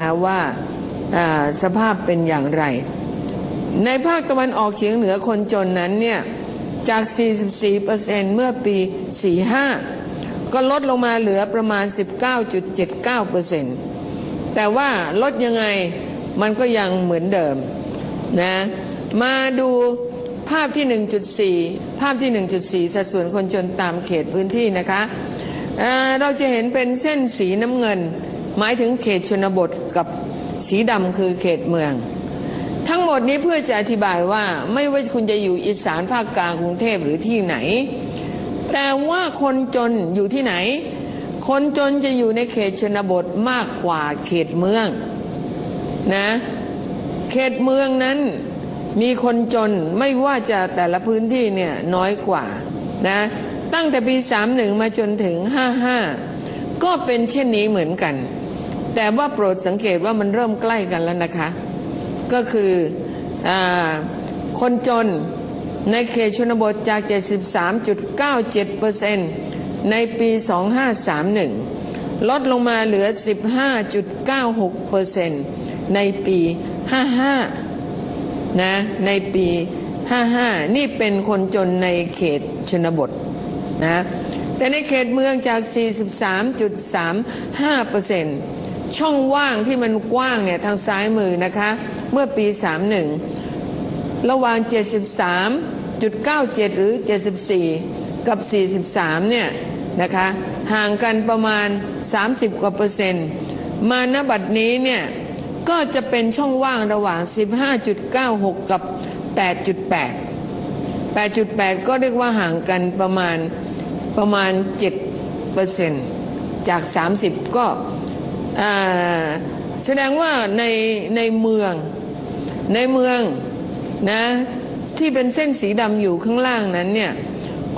นะว่าสภาพเป็นอย่างไร ในภาคตะวันออกเฉียงเหนือคนจนนั้นเนี่ยจาก 44%เมื่อปี 45 ก็ลดลงมาเหลือประมาณ 19.79%แต่ว่าลดยังไงมันก็ยังเหมือนเดิมนะมาดูภาพที่ 1.4 ภาพที่ 1.4 สัดส่วนคนจนตามเขตพื้นที่นะคะเเราจะเห็นเป็นเส้นสีน้ำเงิน หมายถึงเขตชนบทกับสีดำคือเขตเมือง ทั้งหมดนี้เพื่อจะอธิบายว่าไม่ว่าคุณจะอยู่อีสานภาคกลางกรุงเทพหรือที่ไหน แต่ว่าคนจนอยู่ที่ไหน คนจนจะอยู่ในเขตชนบทมากกว่าเขตเมืองนะ เขตเมืองนั้นมีคนจนไม่ว่าจะแต่ละพื้นที่เนี่ยน้อยกว่านะ ตั้งแต่ปี31มหนึ่งมาจนถึง55ก็เป็นเช่นนี้เหมือนกัน แต่ว่าโปรดสังเกตว่ามันเริ่มใกล้กันแล้วนะคะ ก็คืออคนจนในเขตชนบทจาก 73.97%ในปี 2531 ลดลงมาเหลือ 15.96%ในปี 55 นะ ในปี 55 นี่เป็นคนจนในเขตชนบทนะ แต่ในเขตเมืองจาก 43.35% ช่องว่างที่มันกว้างเนี่ยทางซ้ายมือนะคะ เมื่อปี 31 ระหว่าง 73.97 หรือ 74 กับ 43 เนี่ยนะคะห่างกันประมาณ 30 กว่าเปอร์เซ็นต์ มาณบัดนี้เนี่ยก็จะเป็นช่องว่างระหว่าง 15.96 กับ 8.8 8.8 ก็เรียกว่าห่างกันประมาณประมาณ7เปอร์เซ็นต์จาก 30 ก็ แสดงว่าในในเมืองในเมืองนะที่เป็นเส้นสีดำอยู่ข้างล่างนั้นเนี่ย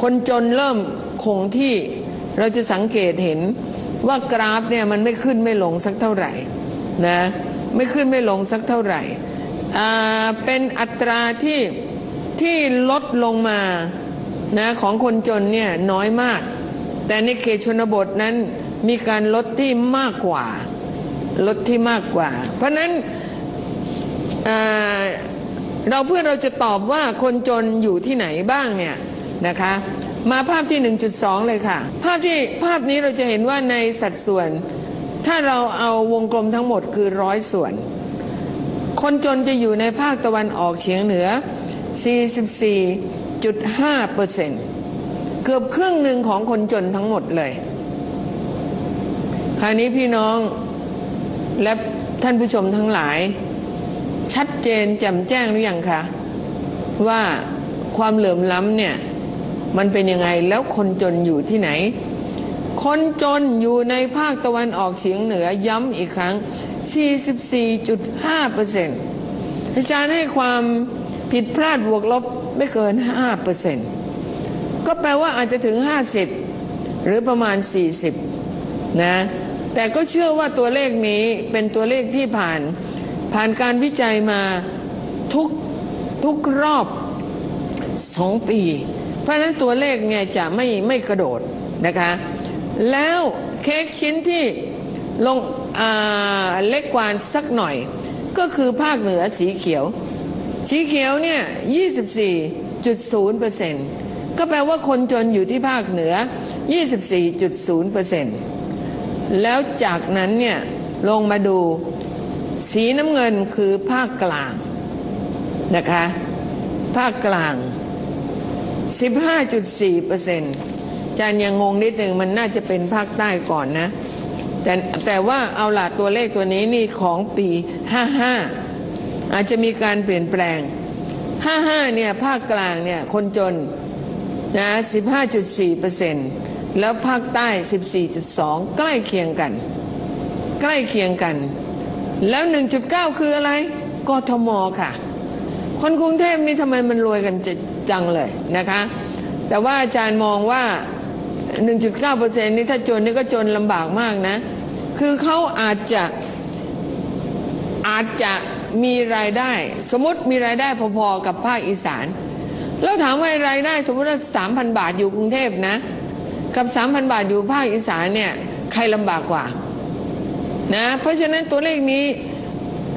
คนจนเริ่มคงที่เราจะสังเกตเห็นว่ากราฟเนี่ยมันไม่ขึ้นไม่ลงสักเท่าไหร่นะไม่ขึ้นไม่ลงสักเท่าไหร่เป็นอัตราที่ที่ลดลงมานะของคนจนเนี่ยน้อยมาก แต่ในเขตชนบทนั้นมีการลดที่มากกว่า ลดที่มากกว่า เพราะนั้นเราเพื่อเราจะตอบว่าคนจนอยู่ที่ไหนบ้างเนี่ยนะคะ มาภาพที่1.2เลยค่ะ ภาพที่ภาพนี้เราจะเห็นว่าในสัดส่วน ถ้าเราเอาวงกลมทั้งหมดคือร้อยส่วน คนจนจะอยู่ในภาคตะวันออกเฉียงเหนือ 44.5เปอร์เซ็นเกือบครึ่งหนึ่งของคนจนทั้งหมดเลย คราวนี้พี่น้อง และท่านผู้ชมทั้งหลาย ชัดเจนแจ่มแจ้งหรือยังคะว่าความเหลื่อมล้ำเนี่ย มันเป็นยังไงแล้วคนจนอยู่ที่ไหน คนจนอยู่ในภาคตะวันออกเฉียงเหนือย้ำอีกครั้ง 44.5เปอร์เซ็นต์อาจารย์ให้ความผิดพลาดบวกลบไม่เกิน5เปอร์เซ็นต์ก็แปลว่าอาจจะถึง 50 หรือประมาณ 40 นะ แต่ก็เชื่อว่าตัวเลขนี้เป็นตัวเลขที่ผ่าน ผ่านการวิจัยมาทุกทุกรอบสองปี เพราะฉะนั้นตัวเลขเนี่ยจะไม่ไม่กระโดดนะคะ แล้วเค้กชิ้นที่ลงเล็กกว่าสักหน่อย ก็คือภาคเหนือสีเขียว สีเขียวเนี่ย24.0เปอร์เซ็นต์ก็แปลว่าคนจนอยู่ที่ภาคเหนือ 24.0เปอร์เซ็นต์ แล้วจากนั้นเนี่ยลงมาดู สีน้ำเงินคือภาคกลางนะคะ ภาคกลาง 15.4เปอร์เซ็นต์อาจารย์ยังงงนิดหนึ่งมันน่าจะเป็นภาคใต้ก่อนนะ แต่แต่ว่าเอาล่ะตัวเลขตัวนี้นี่ของปี 55 อาจจะมีการเปลี่ยนแปลง 55 เนี่ย ภาคกลางเนี่ย คนจนนะ 15.4เปอร์เซ็นต์ แล้วภาคใต้ 14.2 ใกล้เคียงกัน ใกล้เคียงกัน แล้ว 1.9 คืออะไร กทมค่ะ คนกรุงเทพนี่ทำไมมันรวยกันจังเลยนะคะ แต่ว่าอาจารย์มองว่า 1.9เปอร์เซ็นนี่ถ้าจนนี่ก็จนลำบากมากนะ คือเขาอาจจะอาจจะมีรายได้ สมมติมีรายได้พอๆกับภาคอีสาน แล้วถามว่ารายได้สมมติว่าสามพันบาทอยู่กรุงเทพนะ กับสามพันบาทอยู่ภาคอีสานเนี่ย ใครลำบากกว่า นะ เพราะฉะนั้นตัวเลขนี้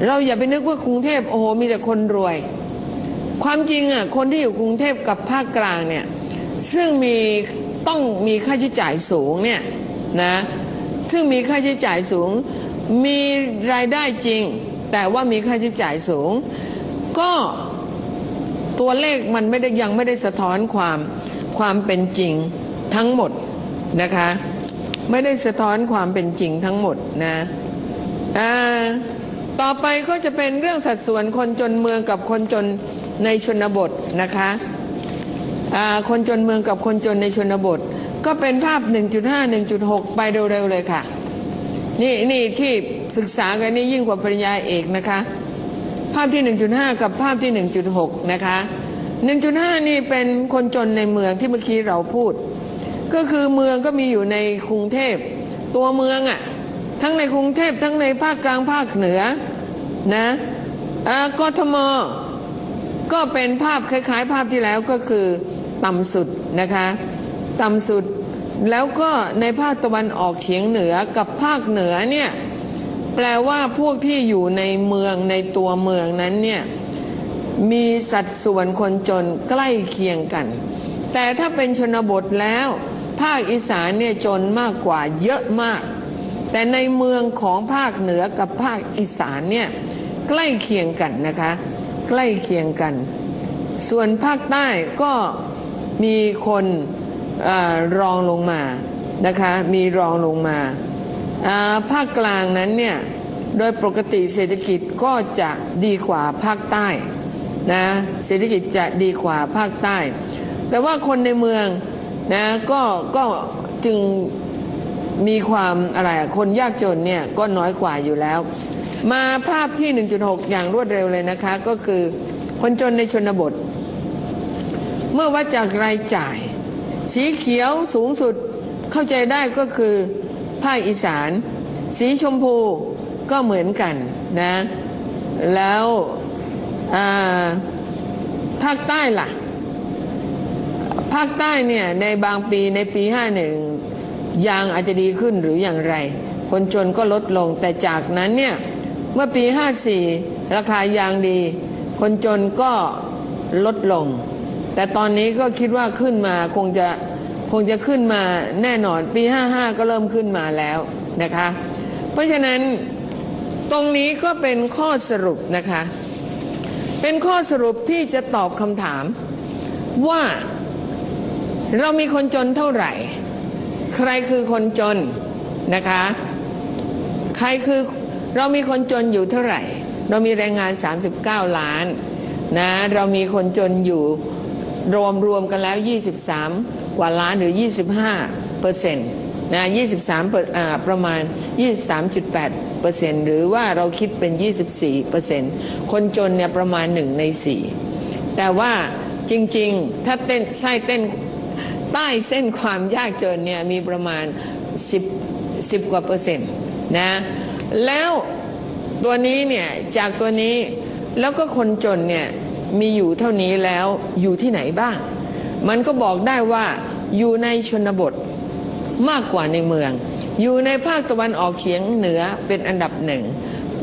เราอย่าไปนึกว่ากรุงเทพโอ้โหมีแต่คนรวย ความจริงอะคนที่อยู่กรุงเทพกับภาคกลางเนี่ย ซึ่งมีต้องมีค่าใช้จ่ายสูงเนี่ยนะ ซึ่งมีค่าใช้จ่ายสูง มีรายได้จริง แต่ว่ามีค่าใช้จ่ายสูง ก็ตัวเลขมันไม่ได้ยังไม่ได้สะท้อนความความเป็นจริงทั้งหมด นะคะ ไม่ได้สะท้อนความเป็นจริงทั้งหมดนะอ่าต่อไปก็จะเป็นเรื่องสัดส่วนคนจนเมืองกับคนจนในชนบทนะคะอ่าคนจนเมืองกับคนจนในชนบท ก็เป็นภาพ 1.5 1.6 ไปเร็วๆเลยค่ะ นี่นี่ที่ศึกษากันนี่ยิ่งกว่าปริญญาเอกนะคะ ภาพที่ 1.5 กับภาพที่ 1.6 นะคะ 1.5 นี่เป็นคนจนในเมืองที่เมื่อกี้เราพูด ก็คือเมืองก็มีอยู่ในกรุงเทพ ตัวเมืองอะ่ะ ทั้งในกรุงเทพทั้งในภาคกลางภาคเหนือนะอ่ากทมก็เป็นภาพคล้าย ๆ ภาพที่แล้วก็คือต่ำสุดนะคะ ต่ำสุดแล้วก็ในภาคตะวันออกเฉียงเหนือกับภาคเหนือเนี่ยแปลว่าพวกที่อยู่ในเมืองในตัวเมืองนั้นเนี่ยมีสัดส่วนคนจนใกล้เคียงกัน แต่ถ้าเป็นชนบทแล้ว ภาคอีสานเนี่ยจนมากกว่าเยอะมาก แต่ในเมืองของภาคเหนือกับภาคอีสานเนี่ยใกล้เคียงกันนะคะ ใกล้เคียงกัน ส่วนภาคใต้ก็มีคนอรองลงมานะคะ มีรองลงมาภาคกลางนั้นเนี่ยโดยปกติเศรษฐกิจก็จะดีกว่าภาคใต้นะเศรษฐกิจจะดีกว่าภาคใต้ แต่ว่าคนในเมือง นะก็ก็จึงมีความอะไรคนยากจนเนี่ยก็น้อยกว่าอยู่แล้ว มาภาพที่ 1.6 อย่างรวดเร็วเลยนะคะ ก็คือคนจนในชนบท เมื่อวัดจากรายจ่าย สีเขียวสูงสุดเข้าใจได้ก็คือภาคอีสาน สีชมพูก็เหมือนกันนะ แล้วภาคใต้ล่ะ ภาคใต้เนี่ยในบางปีในปีห้าหนึ่งยางอาจจะดีขึ้นหรืออย่างไร คนจนก็ลดลงแต่จากนั้นเนี่ยเมื่อปีห้าสี่ราคายางดี คนจนก็ลดลง แต่ตอนนี้ก็คิดว่าขึ้นมาคงจะคงจะขึ้นมาแน่นอนปีห้าห้าก็เริ่มขึ้นมาแล้วนะคะ เพราะฉะนั้นตรงนี้ก็เป็นข้อสรุปนะคะ เป็นข้อสรุปที่จะตอบคำถามว่า เรามีคนจนเท่าไหร่ ใครคือคนจนนะคะ ใครคือเรามีคนจนอยู่เท่าไหร่ เรามีแรงงาน 39 ล้านนะ เรามีคนจนอยู่รวมรวมกันแล้ว 23 กว่าล้านหรือ 25เปอร์เซ็นต์นะ23เปอร์อ่าประมาณ 23.8เปอร์เซ็นต์หรือว่าเราคิดเป็น 24เปอร์เซ็นต์คนจนเนี่ยประมาณ1ใน4แต่ว่าจริง ๆ ถ้าเต้นใช่เต้น ใต้เส้นความยากจนเนี่ยมีประมาณ10 10กว่าเปอร์เซ็นต์นะแล้วตัวนี้เนี่ยจากตัวนี้แล้วก็คนจนเนี่ยมีอยู่เท่านี้แล้วอยู่ที่ไหนบ้าง มันก็บอกได้ว่าอยู่ในชนบทมากกว่าในเมือง อยู่ในภาคตะวันออกเฉียงเหนือเป็นอันดับหนึ่ง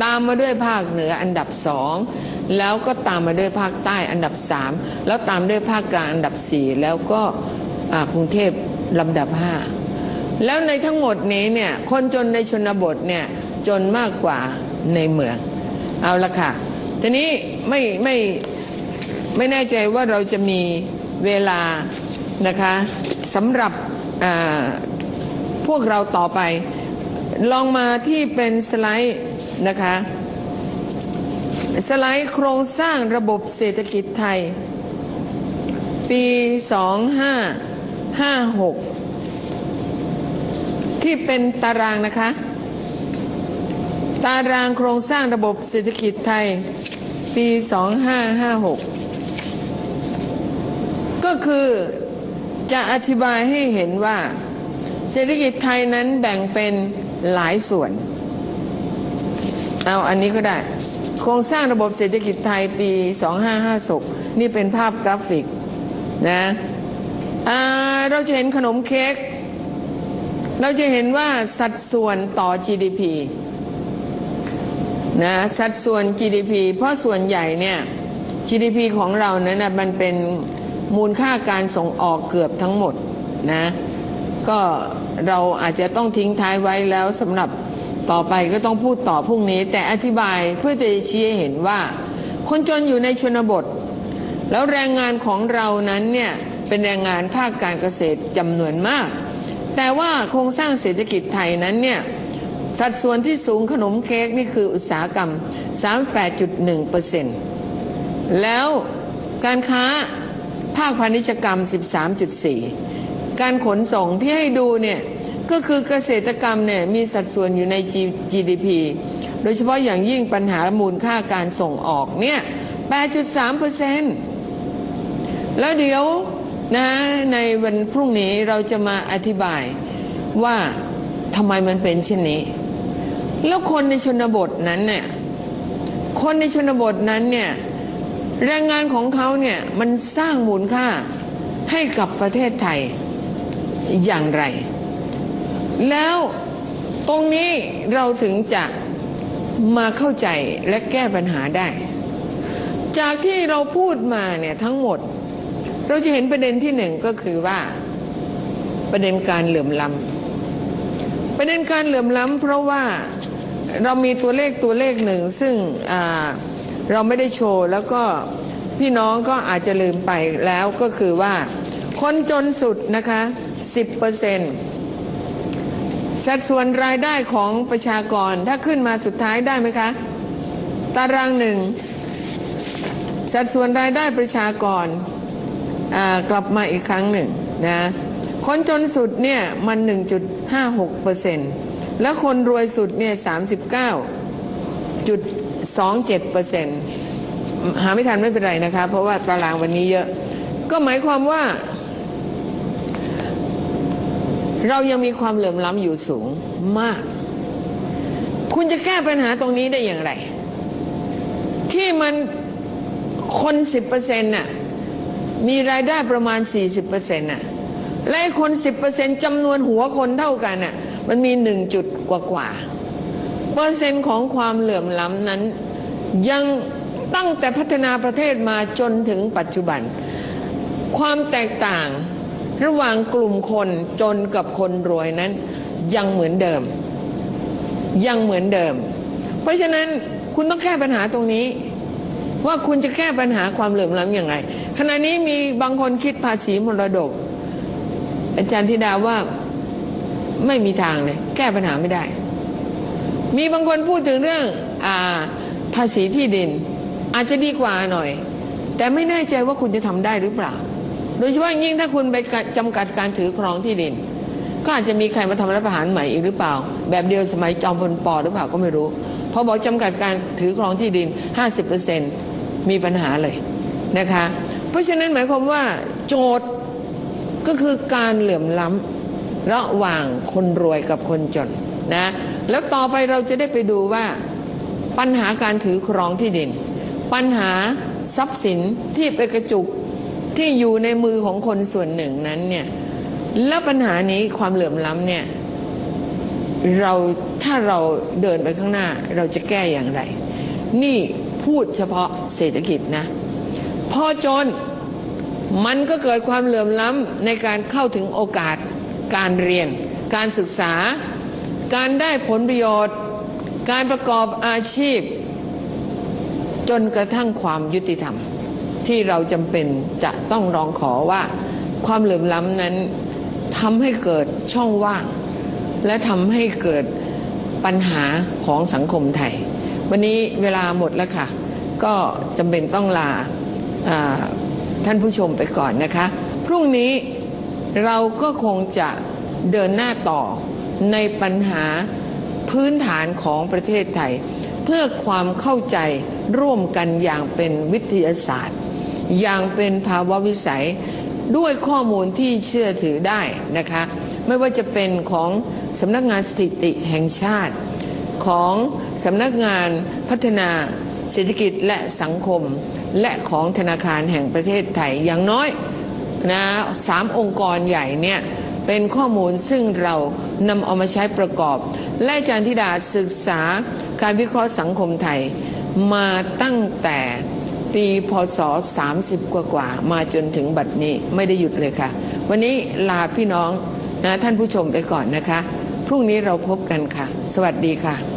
ตามมาด้วยภาคเหนืออันดับสองแล้วก็ตามมาด้วยภาคใต้อันดับสามแล้วตามด้วยภาคกลางอันดับสี่แล้วก็ กรุงเทพลำดับห้าแล้วในทั้งหมดนี้เนี่ย คนจนในชนบทเนี่ย จนมากกว่าในเมือง เอาละค่ะ ทีนี้ไม่ไม่ไม่แน่ใจว่าเราจะมีเวลานะคะสำหรับพวกเราต่อไป ลองมาที่เป็นสไลด์นะคะ สไลด์โครงสร้างระบบเศรษฐกิจไทย ปีสองห้า 2556ที่เป็นตารางนะคะ ตารางโครงสร้างระบบเศรษฐกิจไทย ปี2556ก็คือจะอธิบายให้เห็นว่า เศรษฐกิจไทยนั้นแบ่งเป็นหลายส่วน เอาอันนี้ก็ได้ โครงสร้างระบบเศรษฐกิจไทยปี 2556 นี่เป็นภาพกราฟิกนะ เราจะเห็นขนมเค้กเราจะเห็นว่าสัดส่วนต่อ GDP นะสัดส่วน GDP เพราะส่วนใหญ่เนี่ย GDP ของเรานั้นนะมันเป็นมูลค่าการส่งออกเกือบทั้งหมดนะ ก็เราอาจจะต้องทิ้งท้ายไว้แล้วสำหรับต่อไปก็ต้องพูดต่อพรุ่งนี้ แต่อธิบายเพื่อจะชี้ให้เห็นว่า คนจนอยู่ในชนบท แล้วแรงงานของเรานั้นเนี่ย เป็นแรงงานภาคการเกษตรจำนวนมาก แต่ว่าโครงสร้างเศรษฐกิจไทยนั้นเนี่ยสัดส่วนที่สูงขนมเค้กนี่คืออุตสาหกรรม 38.1เปอร์เซ็นต์แล้วการค้าภาคพาณิชยกรรม 13.4 การขนส่งที่ให้ดูเนี่ยก็คือเกษตรกรรมเนี่ยมีสัดส่วนอยู่ใน GDP โดยเฉพาะอย่างยิ่งปัญหามูลค่าการส่งออกเนี่ย 8.3เปอร์เซ็นต์แล้วเดี๋ยว นะในวันพรุ่งนี้เราจะมาอธิบายว่าทำไมมันเป็นเช่นนี้ แล้วคนในชนบทนั้นเนี่ยคนในชนบทนั้นเนี่ยแรงงานของเขาเนี่ยมันสร้างมูลค่าให้กับประเทศไทยอย่างไร แล้วตรงนี้เราถึงจะมาเข้าใจและแก้ปัญหาได้ จากที่เราพูดมาเนี่ยทั้งหมด เราจะเห็นประเด็นที่หนึ่งก็คือว่า ประเด็นการเหลื่อมล้ำประเด็นการเหลื่อมล้ำเพราะว่าเรามีตัวเลขตัวเลขหนึ่ง ซึ่งเราไม่ได้โชว์แล้วก็พี่น้องก็อาจจะลืมไปแล้วก็คือว่า คนจนสุดนะคะสิบเปอร์เซ็นสัดส่วนรายได้ของประชากรถ้าขึ้นมาสุดท้ายได้ไหมคะ ตารางหนึ่งสัดส่วนรายได้ประชากร กลับมาอีกครั้งหนึ่งนะคนจนสุดเนี่ยมัน 1.56เปอร์เซ็นแล้วคนรวยสุดเนี่ย 39.27เปอร์เซ็นหาไม่ทันไม่เป็นไรนะคะ เพราะว่าตารางวันนี้เยอะ ก็หมายความว่า เรายังมีความเหลื่อมล้ำอยู่สูงมาก คุณจะแก้ปัญหาตรงนี้ได้อย่างไร ที่มันคนสิบเปอร์เซ็นต์น่ะ มีรายได้ประมาณสี่สิบเปอร์เซ็นต์น่ะและคนสิบเปอร์เซ็นต์จำนวนหัวคนเท่ากันน่ะ มันมีหนึ่งจุดกว่ากว่าเปอร์เซ็นต์ของความเหลื่อมล้ำนั้น ยังตั้งแต่พัฒนาประเทศมาจนถึงปัจจุบัน ความแตกต่างระหว่างกลุ่มคนจนกับคนรวยนั้น ยังเหมือนเดิม ยังเหมือนเดิม เพราะฉะนั้นคุณต้องแก้ปัญหาตรงนี้ ว่าคุณจะแก้ปัญหาความเหลื่อมล้ำอย่างไรขณะนี้มีบางคนคิดภาษีมรดก อาจารย์ธิดาว่าไม่มีทางเลย แก้ปัญหาไม่ได้ มีบางคนพูดถึงเรื่องอ่าภาษีที่ดิน อาจจะดีกว่าหน่อย แต่ไม่แน่ใจว่าคุณจะทำได้หรือเปล่า โดยเฉพาะยิ่งถ้าคุณไปจำกัดการถือครองที่ดิน ก็อาจจะมีใครมาทำรัฐประหารใหม่อีกหรือเปล่า แบบเดียวสมัยจอมพลปอหรือเปล่าก็ไม่รู้พอบอกจำกัดการถือครองที่ดิน 50% มีปัญหาเลยนะคะ เพราะฉะนั้นหมายความว่าโจทย์ก็คือการเหลื่อมล้ำระหว่างคนรวยกับคนจนนะ แล้วต่อไปเราจะได้ไปดูว่า ปัญหาการถือครองที่ดิน ปัญหาทรัพย์สินที่ไปกระจุกที่อยู่ในมือของคนส่วนหนึ่งนั้นเนี่ย แล้วปัญหานี้ความเหลื่อมล้ำเนี่ย เราถ้าเราเดินไปข้างหน้า เราจะแก้อย่างไร นี่ พูดเฉพาะเศรษฐกิจนะ พอจนมันก็เกิดความเหลื่อมล้ำในการเข้าถึงโอกาส การเรียน การศึกษา การได้ผลประโยชน์ การประกอบอาชีพ จนกระทั่งความยุติธรรม ที่เราจำเป็นจะต้องร้องขอว่า ความเหลื่อมล้ำนั้นทำให้เกิดช่องว่าง และทำให้เกิดปัญหาของสังคมไทย วันนี้เวลาหมดแล้วค่ะ ก็จำเป็นต้องลาท่านผู้ชมไปก่อนนะคะ พรุ่งนี้เราก็คงจะเดินหน้าต่อในปัญหาพื้นฐานของประเทศไทย เพื่อความเข้าใจร่วมกันอย่างเป็นวิทยาศาสตร์ อย่างเป็นภาวะวิสัยด้วยข้อมูลที่เชื่อถือได้นะคะ ไม่ว่าจะเป็นของสำนักงานสถิติแห่งชาติของ สำนักงานพัฒนาเศรษฐกิจและสังคม และของธนาคารแห่งประเทศไทยอย่างน้อยนะสามองค์กรใหญ่เนี่ยเป็นข้อมูลซึ่งเรานำเอามาใช้ประกอบ และอาจารย์ธิดาศึกษาการวิเคราะห์สังคมไทย มาตั้งแต่ปีพศ 30 กว่ากว่ามาจนถึงบัดนี้ไม่ได้หยุดเลยค่ะ วันนี้ลาพี่น้องนะท่านผู้ชมไปก่อนนะคะ พรุ่งนี้เราพบกันค่ะ สวัสดีค่ะ